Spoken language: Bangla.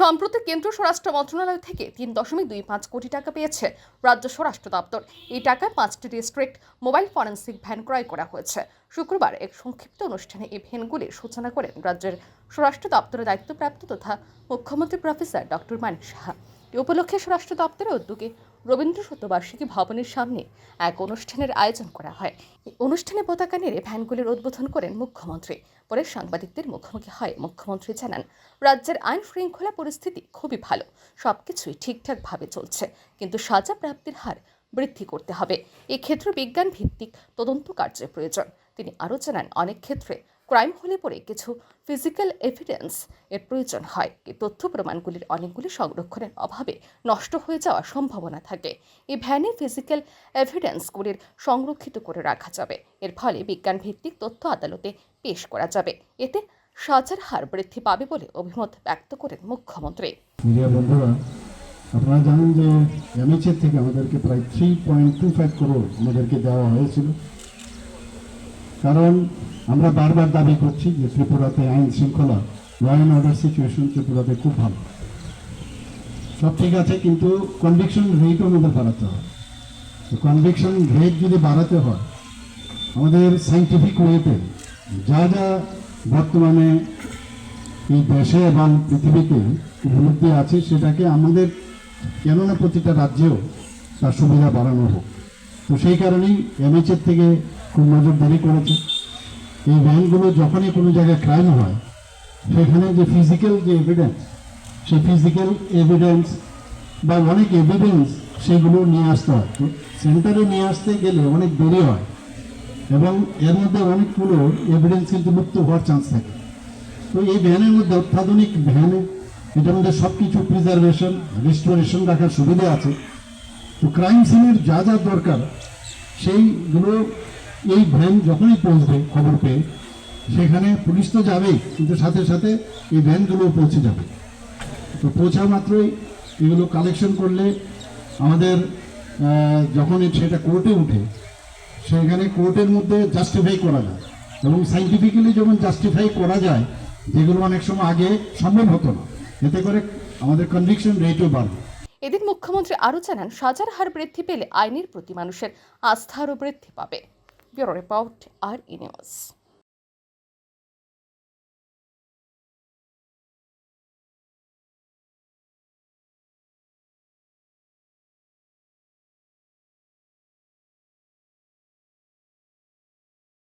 সম্প্রতি কেন্দ্রীয় স্বরাষ্ট্র মন্ত্রণালয় থেকে তিন দশমিক দুই পাঁচ কোটি টাকা পেয়েছে রাজ্য স্বরাষ্ট্র দপ্তর। এই টাকায় পাঁচটি ডিস্ট্রিক্ট মোবাইল ফরেন্সিক ভ্যান ক্রয় করা হয়েছে। শুক্রবার এক সংক্ষিপ্ত অনুষ্ঠানে এই ভ্যানগুলির সূচনা করেন রাজ্যের স্বরাষ্ট্র দপ্তরের দায়িত্বপ্রাপ্ত তথা মুখ্যমন্ত্রী প্রফেসর ডক্টর মানিক সাহা। এ উপলক্ষে স্বরাষ্ট্র দপ্তরের উদ্যোগে রবীন্দ্র শতবার্ষিকী ভবনের সামনে এক অনুষ্ঠানের আয়োজন করা হয়। অনুষ্ঠানে পতাকা নেড়ে ভ্যানগুলির উদ্বোধন করেন মুখ্যমন্ত্রী। পরে সাংবাদিকদের মুখোমুখি হয় মুখ্যমন্ত্রী জানান, রাজ্যের আইন শৃঙ্খলা পরিস্থিতি খুবই ভালো, সবকিছুই ঠিকঠাকভাবে চলছে, কিন্তু সাজা প্রাপ্তির হার বৃদ্ধি করতে হবে। এক্ষেত্রে বিজ্ঞান ভিত্তিক তদন্ত কার্যের প্রয়োজন। তিনি আরও জানান, অনেক ক্ষেত্রে ক্রাইম হলে পরে কিছু ফিজিক্যাল এভিডেন্স এর প্রয়োজন হয়। এই তথ্য প্রমাণগুলির অনেকগুলি সংরক্ষণের অভাবে নষ্ট হয়ে যাওয়ার সম্ভাবনা থাকে। এই ভ্যানে ফিজিক্যাল এভিডেন্সগুলির সংরক্ষিত করে রাখা যাবে। এর ফলে বিজ্ঞান ভিত্তিক তথ্য আদালতে পেশ করা যাবে। এতে সাজার হার বৃদ্ধি পাবে বলে অভিমত ব্যক্ত করেন মুখ্যমন্ত্রী। আপনারা জানেন যে এমএচএর থেকে আমাদেরকে প্রায় three point two five crore আমাদেরকে দেওয়া হয়েছিল। কারণ আমরা বারবার দাবি করছি যে ত্রিপুরাতে আইন শৃঙ্খলা ল অ্যান্ড অর্ডার সিচুয়েশন ত্রিপুরাতে খুব ভালো। সব ঠিক আছে, কিন্তু কনভিকশন রেটও আমাদের বাড়াতে হয়। কনভিকশন রেট যদি বাড়াতে হয়, আমাদের সাইন্টিফিক ওয়েতে যা যা বর্তমানে এই দেশে এবং পৃথিবীতে উপলব্ধি আছে, সেটাকে আমাদের কেননা প্রতিটা রাজ্যেও তার সুবিধা বাড়ানো হোক। তো সেই কারণেই এমএচএর থেকে খুব নজরদারি করেছে। এই ভ্যানগুলো যখনই কোনো জায়গায় ক্রাইম হয়, সেখানে যে ফিজিক্যাল যে এভিডেন্স সেই ফিজিক্যাল এভিডেন্স বা অনেক এভিডেন্স সেগুলো নিয়ে আসতে হয়। তো সেন্টারে নিয়ে আসতে গেলে অনেক দেরি হয় এবং এর মধ্যে অনেকগুলো এভিডেন্স কিন্তু মুক্ত হওয়ার চান্স থাকে। তো এই ভ্যানের মধ্যে অত্যাধুনিক ভ্যানে, এটার মধ্যে সব কিছু প্রিজার্ভেশন রিস্টোরেশন রাখার সুবিধা আছে। তো ক্রাইম সিনের যা যা দরকার, সেইগুলো এই ভ্যান যখনই পৌঁছবে খবর পেয়ে, সেখানে পুলিশ তো যাবেই, কিন্তু সাথে সাথে এই ভ্যানগুলোও পৌঁছে যাবে। তো পৌঁছা মাত্রই এগুলো কালেকশন করলে আমাদের যখন সেটা কোর্টে উঠে, সেখানে কোর্টের মধ্যে জাস্টিফাই করা যায়। এবং সাইন্টিফিক্যালি যখন জাস্টিফাই করা যায়, যেগুলো অনেক সময় আগে সম্ভব হতো না, এতে করে আমাদের কনভিকশন রেটও বাড়বে। এদিন মুখ্যমন্ত্রী আরও জানান, সাজার হার বৃদ্ধি পেলে আইনের প্রতি মানুষের আস্থা আরও বৃদ্ধি পাবে। Bureau report R E news.